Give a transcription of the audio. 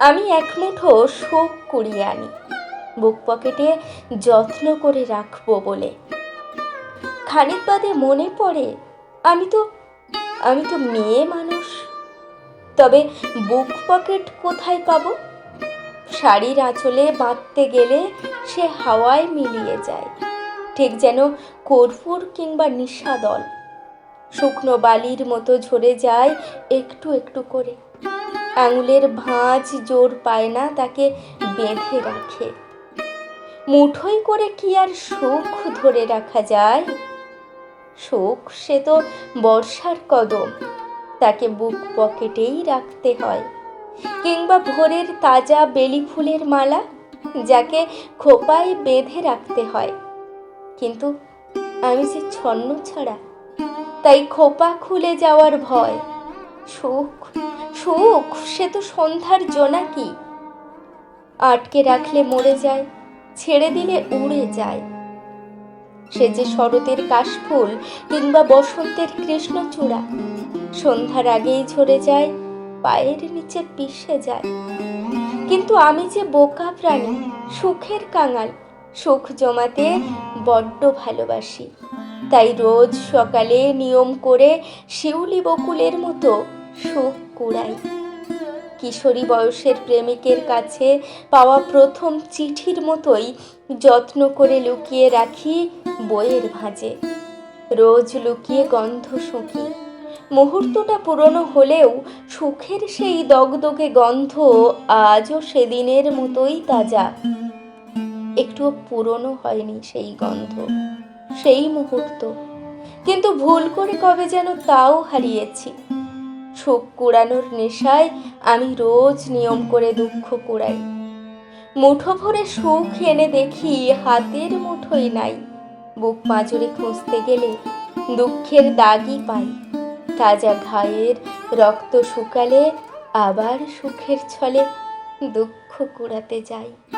আমি এক মুঠো শোক কুড়িয়ে আনি। বুক পকেটে যত্ন করে রাখব বলে। খানিক বাদে মনে পড়ে, আমি তো আমি তো মেয়ে মানুষ। তবে বুক পকেট কোথায় পাবো? শাড়ির আঁচলে বাঁধতে গেলে সে হাওয়ায় মিলিয়ে যায়। ঠিক যেন কর্পূর কিংবা নিশাদল শুকনো বালির মতো ঝরে যায় একটু একটু করে। আঙুলের ভাঁজ জোর পায় না তাকে বেঁধে রাখে। মুঠোই করে কি আর সুখ ধরে রাখা যায়? সুখ সে তো বর্ষার কদম, তাকে বুক পকেটেই রাখতে হয়। কিংবা ভোরের তাজা বেলি ফুলের মালা, যাকে খোপায় বেঁধে রাখতে হয়। কিন্তু আমি যে ছন্ন ছাড়া, তাই খোপা খুলে যাওয়ার ভয় সুখ সুখ সে তো সন্ধ্যার জোনাকি আটকে রাখলে মরে যায়, ছেড়ে দিলে উড়ে যায়। সে যে শরতের কাশফুল কিংবা বসন্তের কৃষ্ণচূড়া, সন্ধ্যার আগেই ঝরে যায়, পায়ের নিচে পিষে যায়। কিন্তু আমি যে বোকা প্রাণী, সুখের কাঙাল, সুখ জমাতে বড্ড ভালোবাসি। তাই রোজ সকালে নিয়ম করে শিউলি বকুলের মতো সুখ কুড়াই। কিশোরী বয়সের প্রেমিকের কাছে পাওয়া প্রথম চিঠির মতোই যত্ন করে লুকিয়ে রাখি বইয়ের ভাঁজে। রোজ লুকিয়ে গন্ধ শুঁকি। মুহূর্তটা পুরনো হলেও সুখের সেই দগদগে গন্ধ আজও সেদিনের মতোই তাজা। একটুও পুরনো হয়নি সেই গন্ধ, সেই মুহূর্ত। কিন্তু ভুল করে কবে যেন তাও হারিয়েছি। সুখ কুড়ানোর নেশায় আমি রোজ নিয়ম করে দুঃখ কুড়াই। মুঠো ভরে সুখ এনে দেখি হাতের মুঠোই নাই। বুক পাঁজরে খুঁজতে গেলে দুঃখের দাগই পাই। তাজা ঘায়ের রক্ত শুকালে আবার সুখের ছলে দুঃখ কুড়াতে যাই।